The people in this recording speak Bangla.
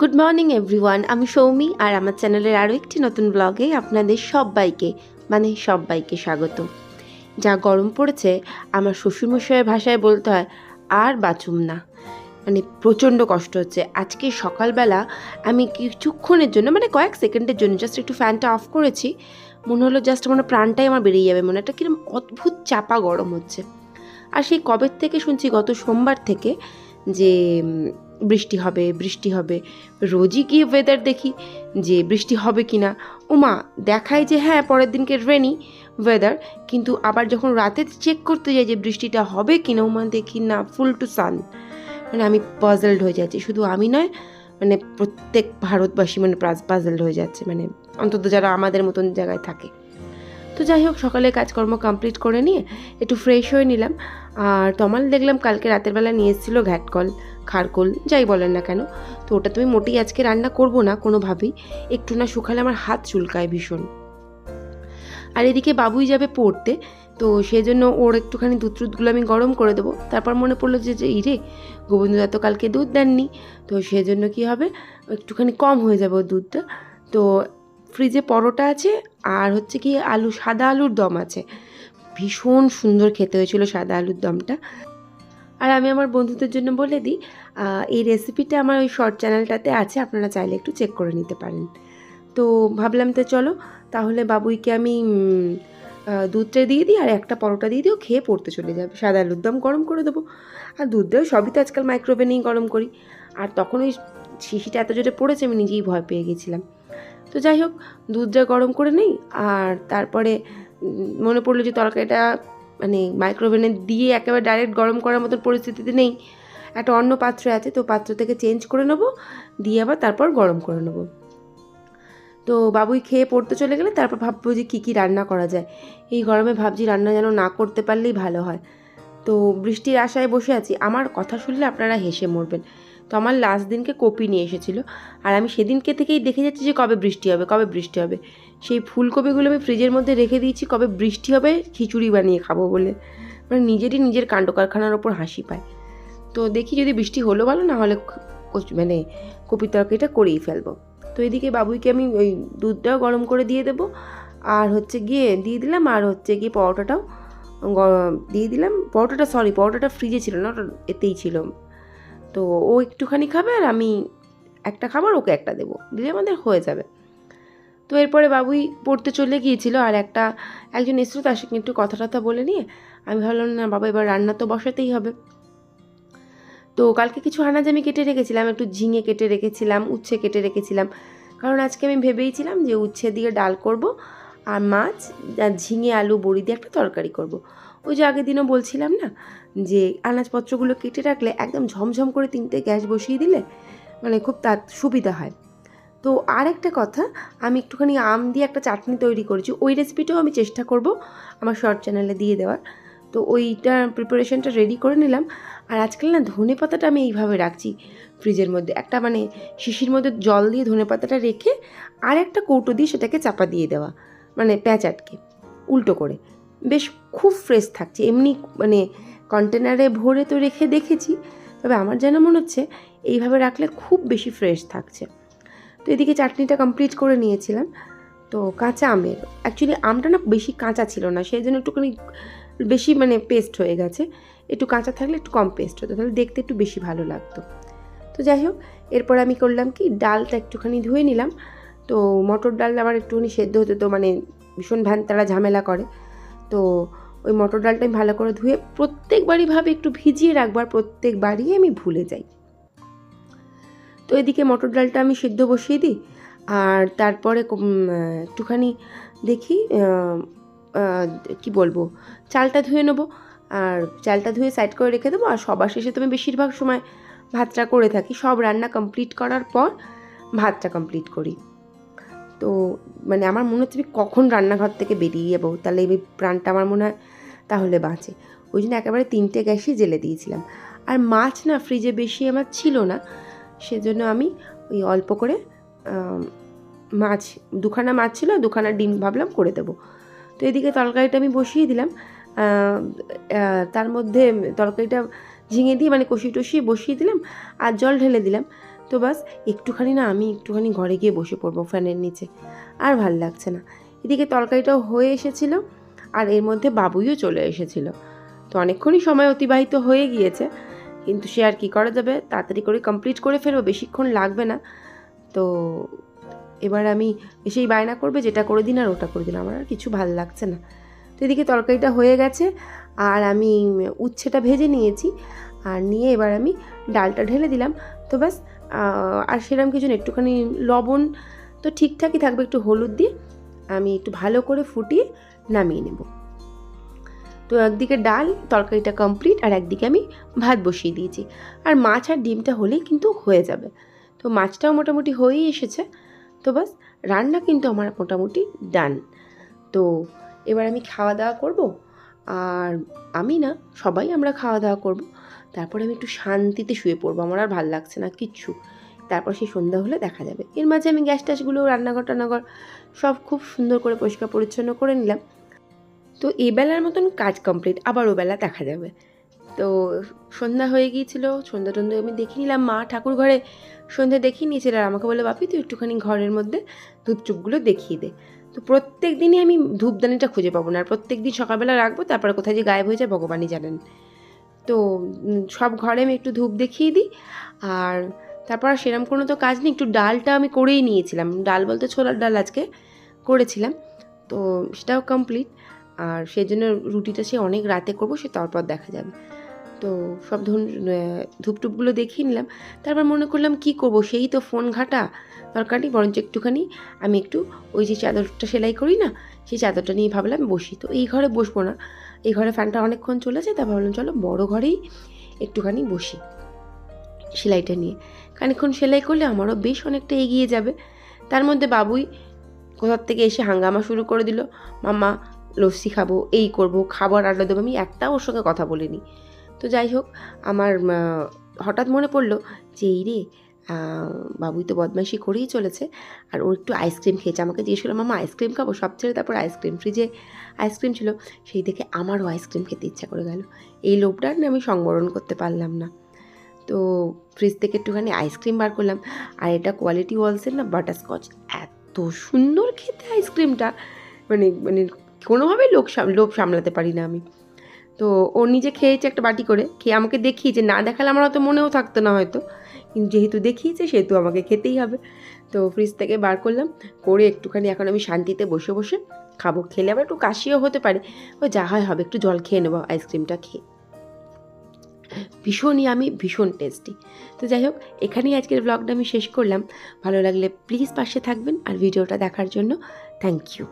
গুড মর্নিং এভরিওয়ান আমি সৌমি, আর আমার চ্যানেলের আরও একটি নতুন ব্লগে আপনাদের সবাইকে মানে সবাইকে স্বাগত। যা গরম পড়েছে, আমার শ্বশুরমশাইয়ের ভাষায় বলতে হয়, আর বাঁচুম না। মানে প্রচণ্ড কষ্ট হচ্ছে। আজকে সকালবেলা আমি কিছুক্ষণের জন্য মানে কয়েক সেকেন্ডের জন্য জাস্ট একটু ফ্যানটা অফ করেছি। মনে হলো জাস্ট আমার প্রাণটাই আমার বেরিয়ে যাবে। মনে একটা কিরম অদ্ভুত চাপা গরম হচ্ছে। আর সেই কবের থেকে শুনছি, গত সোমবার থেকে, যে বৃষ্টি হবে বৃষ্টি হবে। রোজই গিয়ে ওয়েদার দেখি যে বৃষ্টি হবে কি না ওমা দেখায় যে হ্যাঁ পরের দিনকে রেনি ওয়েদার কিন্তু আবার যখন রাতে চেক করতে যাই যে বৃষ্টিটা হবে কি না ওমা দেখি না ফুল টু সান মানে আমি পাজলড হয়ে যাচ্ছি। শুধু আমি নয় মানে প্রত্যেক ভারতবাসী মানে পাজলড হয়ে যাচ্ছে। মানে অন্তত যারা আমাদের মতন জায়গায় থাকে। তো যাই হোক, সকালে কাজকর্ম কমপ্লিট করে নিয়ে একটু ফ্রেশ হয়ে নিলাম। আর তমাল দেখলাম কালকে রাতের বেলা নিয়ে এসেছিল ঘ্যাটকল খারকোল, যাই বলেন না কেন। তো ওটা তুমি মোটেই আজকে রান্না করব না, কোনোভাবেই। একটু না শুকালে আমার হাত চুলকায় ভীষণ। আর এদিকে বাবুই যাবে পড়তে, তো সেই জন্য ওর একটুখানি দুধ টুধগুলো আমি গরম করে দেবো। তারপর মনে পড়ল যে যে, ইরে, গোবিন্দদা তো কালকে দুধ দেননি। তো সেই জন্য কী হবে? একটুখানি কম হয়ে যাবে ওর দুধটা। তো ফ্রিজে পরোটা আছে আর হচ্ছে কি আলু, সাদা আলুর দম আছে। ভীষণ সুন্দর খেতে হয়েছিল সাদা আলুর দমটা। আর আমি আমার বন্ধুদের জন্য বলে দিই এই রেসিপিটা আমার ওই শর্ট চ্যানেলটাতে আছে, আপনারা চাইলে একটু চেক করে নিতে পারেন। তো ভাবলাম তো চলো, তাহলে বাবুইকে আমি দুধটা দিয়ে দিই আর একটা পরোটা দিয়ে দিও খেয়ে পড়তে চলে যাবে। সাদা আলুর দম গরম করে দেবো। আর দুধটাও সবই তো আজকাল মাইক্রোওভেনেই গরম করি। আর তখন ওই শিশিটা এত জোরে পড়েছে, আমি নিজেই ভয় পেয়ে গেছিলাম। তো যাই হোক দুধটা গরম করে নিই আর তারপরে মনে পড়ল যে তরকারিটা মানে মাইক্রোওভেনে দিয়ে একেবারে ডাইরেক্ট গরম করার মতন পরিস্থিতিতে নেই। একটা অন্য পাত্র আছে, তো পাত্র থেকে চেঞ্জ করে নেব, দিয়ে আবার তারপর গরম করে নেব। তো বাবুই খেয়ে পড়তে চলে গেলে তারপর ভাববো যে কী কী রান্না করা যায়। এই গরমে ভাবছি রান্না যেন না করতে পারলেই ভালো হয়। তো বৃষ্টির আশায় বসে আছি। আমার কথা শুনলে আপনারা হেসে মরবেন। তো আমার লাস্ট দিনকে কপি নিয়ে এসেছিল। আর আমি সেদিনকে থেকেই দেখে যাচ্ছি যে কবে বৃষ্টি হবে, কবে বৃষ্টি হবে। সেই ফুলকপিগুলো আমি ফ্রিজের মধ্যে রেখে দিয়েছি, কবে বৃষ্টি হবে খিচুড়ি বানিয়ে খাব বলে। মানে নিজেরই নিজের কাণ্ড কারখানার ওপর হাসি পায়। তো দেখি যদি বৃষ্টি হলো ভালো, না হলে মানে কপির তরকারিটা করেই ফেলব। তো এদিকে বাবুইকে আমি ওই দুধটাও গরম করে দিয়ে দেবো। আর হচ্ছে গিয়ে দিয়ে দিলাম, আর হচ্ছে গিয়ে পরোটাটাও দিয়ে দিলাম। পরোটাটা সরি পরোটাটা ফ্রিজে ছিল না, ওটা এতেই ছিল। তো ও একটুখানি খাবে আর আমি একটা খাবার ওকে একটা দেবো। দিলে আমাদের হয়ে যাবে। তো এরপরে বাবুই পড়তে চলে গিয়েছিল আর একটা, একজন এসেছিল তার সঙ্গে একটু কথা টথা বলে নিয়ে আমি ভাবলাম, না বাবা, এবার রান্না তো বসাতেই হবে। তো কালকে কিছু আনাজ আমি কেটে রেখেছিলাম, একটু ঝিঙে কেটে রেখেছিলাম, উচ্ছে কেটে রেখেছিলাম। কারণ আজকে আমি ভেবেইছিলাম যে উচ্ছে দিয়ে ডাল করব। আর মাছ আর ঝিঙে, আলু, বড়ি দিয়ে একটা তরকারি করব। ওই যে আগের দিনও বলছিলাম না, যে আনাজপত্রগুলো কেটে রাখলে একদম ঝমঝম করে তিনটে গ্যাস বসিয়ে দিলে মানে খুব তার সুবিধা হয়। তো আর একটা কথা, আমি একটুখানি আম দিয়ে একটা চাটনি তৈরি করেছি। ওই রেসিপিটাও আমি চেষ্টা করব আমার শর্ট চ্যানেলে দিয়ে দেওয়ার। তো ওইটা প্রিপারেশনটা রেডি করে নিলাম। আর আজকাল না ধনে পাতাটা আমি এইভাবে রাখছি ফ্রিজের মধ্যে। একটা মানে শিশির মধ্যে জল দিয়ে ধনে পাতাটা রেখে আর একটা কৌটো দিয়ে সেটাকে চাপা দিয়ে দেওয়া। মানে প্যাঁচ আটকে, উল্টো করে। বেশ খুব ফ্রেশ থাকছে, এমনি মানে কন্টেনারে ভরে তো রেখে দেখেছি, তবে আমার যেন মনে হচ্ছে এইভাবে রাখলে খুব বেশি ফ্রেশ থাকছে। তো এদিকে চাটনিটা কমপ্লিট করে নিয়েছিলাম। তো কাঁচা আমের অ্যাকচুয়ালি আমটা না বেশি কাঁচা ছিল না, সেই জন্য একটুখানি বেশি মানে পেস্ট হয়ে গেছে। একটু কাঁচা থাকলে একটু কম পেস্ট হতো, তাহলে দেখতে একটু বেশি ভালো লাগতো। তো যাই হোক, এরপর আমি করলাম কি, ডালটা একটুখানি ধুয়ে নিলাম। তো মটর ডাল আবার একটুখানি সেদ্ধ হতে তো মানে ভীষণ ভ্যান তারা ঝামেলা করে। তো ওই মটর ডালটা আমি ভালো করে ধুয়ে প্রত্যেকবারই ভাবে একটু ভিজিয়ে রাখবার প্রত্যেকবারই আমি ভুলে যাই। তো এদিকে মটর ডালটা আমি সিদ্ধ বসিয়ে দিই আর তারপরে একটুখানি দেখি কি বলব, চালটা ধুয়ে নেব। আর চালটা ধুয়ে সাইড করে রেখে দেবো আর সবার শেষে তো আমি বেশিরভাগ সময় ভাতটা করে থাকি। সব রান্না কমপ্লিট করার পর ভাতটা কমপ্লিট করি। তো মানে আমার মনে হচ্ছে আমি কখন রান্নাঘর থেকে বেরিয়ে যাব? তাহলে এই প্রাণটা আমার মনে হয় তাহলে বাঁচে। ওই জন্য একেবারে তিনটে গ্যাসই জেলে দিয়েছিলাম। আর মাছ না ফ্রিজে বেশি আমার ছিল না। সেজন্য আমি ওই অল্প করে মাছ, দুখানা মাছ ছিল, দুখানা ডিম ভাবলাম করে দেবো। তো এদিকে তরকারিটা আমি বসিয়ে দিলাম। তার মধ্যে তরকারিটা ঝিঙে দিয়ে মানে কষি টষিয়ে বসিয়ে দিলাম। আর জল ঢেলে দিলাম। তো বাস একটুখানি না আমি একটুখানি ঘরে গিয়ে বসে পড়ব ফ্যানের নিচে। আর ভালো লাগছে না। এদিকে তরকারিটাও হয়ে এসেছিল আর এর মধ্যে বাবুইও চলে এসেছিল। তো অনেকক্ষণই সময় অতিবাহিত হয়ে গিয়েছে, কিন্তু সে আর কি করা যাবে? তাড়াতাড়ি করে কমপ্লিট করে ফেলব, বেশিক্ষণ লাগবে না। তো এবার আমি এসেই বায়না করবে, যেটা করে দিন আর ওটা করে দিন, আমার আর কিছু ভালো লাগছে না। তো এদিকে তরকারিটা হয়ে গেছে আর আমি উচ্ছেটা ভেজে নিয়েছি। আর নিয়ে এবার আমি ডালটা ঢেলে দিলাম। তো ব্যাস আর সেরকম কিছু একটুখানি লবণ তো ঠিকঠাকই থাকবে, একটু হলুদ দিয়ে আমি একটু ভালো করে ফুটিয়ে নামিয়ে নেব। তো একদিকে ডাল, তরকারিটা কমপ্লিট, আর একদিকে আমি ভাত বসিয়ে দিয়েছি। আর মাছ আর ডিমটা হলেই কিন্তু হয়ে যাবে। তো মাছটাও মোটামুটি হয়েই এসেছে। তো বাস রান্না কিন্তু আমার মোটামুটি ডান। তো এবার আমি খাওয়া দাওয়া করব। আর আমি না, সবাই আমরা খাওয়া দাওয়া করব। তারপরে আমি একটু শান্তিতে শুয়ে পড়ব, আমার আর ভালো লাগছে না কিচ্ছু। তারপর সেই সন্ধ্যা হলে দেখা যাবে। এর মাঝে আমি গ্যাস ট্যাসগুলো, রান্নাঘর টান্নাঘর সব খুব সুন্দর করে পরিষ্কার পরিচ্ছন্ন করে নিলাম। তো এই বেলার মতন কাজ কমপ্লিট, আবার ও বেলা দেখা যাবে। তো সন্ধ্যা হয়ে গিয়েছিল, সন্ধ্যা টন্ধ্যা আমি দেখে নিলাম, মা ঠাকুর ঘরে সন্ধ্যা দেখিয়ে নিয়েছিল আর আমাকে বলে বাপি, তুই একটুখানি ঘরের মধ্যে ধূপচুপগুলো দেখিয়ে দে। তো প্রত্যেক দিনই আমি ধূপদানিটা খুঁজে পাবো না, আর প্রত্যেক দিন সকালবেলা রাখব, তারপরে কোথায় যে গায়েব হয়ে যায় ভগবানই জানেন। তো সব ঘরে আমি একটু ধূপ দেখিয়ে দিই। আর তারপর সেরম কোনো তো কাজ নেই, একটু ডালটা আমি করেই নিয়েছিলাম। ডাল বলতে ছোলার ডাল আজকে করেছিলাম। তো সেটাও কমপ্লিট আর সেই জন্য রুটিটা সে অনেক রাতে করব, সে তারপর দেখা যাবে। তো সব ধরুন ধূপটুপগুলো দেখিয়ে নিলাম। তারপর মনে করলাম কি করব, সেই তো ফোন ঘাটা দরকার নেই, বরঞ্চ একটুখানি আমি একটু ওই যে চাদরটা সেলাই করি না, সেই চাদরটা নিয়ে ভাবলাম বসি। তো এই ঘরে বসবো না। এই ঘরে ফ্যানটা অনেকক্ষণ চলেছে তা ভাবলাম চলো বড় ঘরেই একটুখানি বসি সেলাইটা নিয়ে। খানিক্ষণ সেলাই করলে আমারও বেশ অনেকটা এগিয়ে যাবে। তার মধ্যে বাবুই কোথার থেকে এসে হাঙ্গামা শুরু করে দিল মামা লস্যি খাব, এই করব, খাবার আড্ডা দেবো, আমি একটা ওর সঙ্গে কথা বলিনি। তো যাই হোক, আমার হঠাৎ মনে পড়ল যে, এই রে বাবুই তো বদমাইশি করেই চলেছে। আর ওর একটু আইসক্রিম খেয়েছে। আমাকে জিজ্ঞেস করলাম মামা আইসক্রিম খাব? সব ছেড়ে তারপর আইসক্রিম ফ্রিজে আইসক্রিম ছিল। সেই দেখে আমারও আইসক্রিম খেতে ইচ্ছা করে গেল। এই লোভটার না আমি সংবরণ করতে পারলাম না। তো ফ্রিজ থেকে একটুখানি আইসক্রিম বার করলাম। আর এটা কোয়ালিটি ওয়ালসের না বাটারস্কচ এত সুন্দর খেতে আইসক্রিমটা মানে মানে কোনোভাবেই লোক লোভ সামলাতে পারি না আমি। তো ও নিজে খেয়েছে একটা বাটি করে। খেয়ে আমাকে দেখিয়েছে না দেখালে আমার হয়তো মনেও থাকতো না হয়তো। কিন্তু যেহেতু দেখিয়েছে, সেহেতু আমাকে খেতেই হবে। তো ফ্রিজ থেকে বার করলাম, করে একটুখানি এখন আমি শান্তিতে বসে বসে খাব। খেলে আবার একটু কাশিও হতে পারে। ও যা হয় হবে, একটু জল খেয়ে নেব আইসক্রিমটা খেয়ে। ভীষণই আমি, ভীষণ টেস্টি তো যাই হোক, এখানেই আজকের ব্লগটা আমি শেষ করলাম। ভালো লাগলে প্লিজ পাশে থাকবেন আর ভিডিওটা দেখার জন্য থ্যাংক ইউ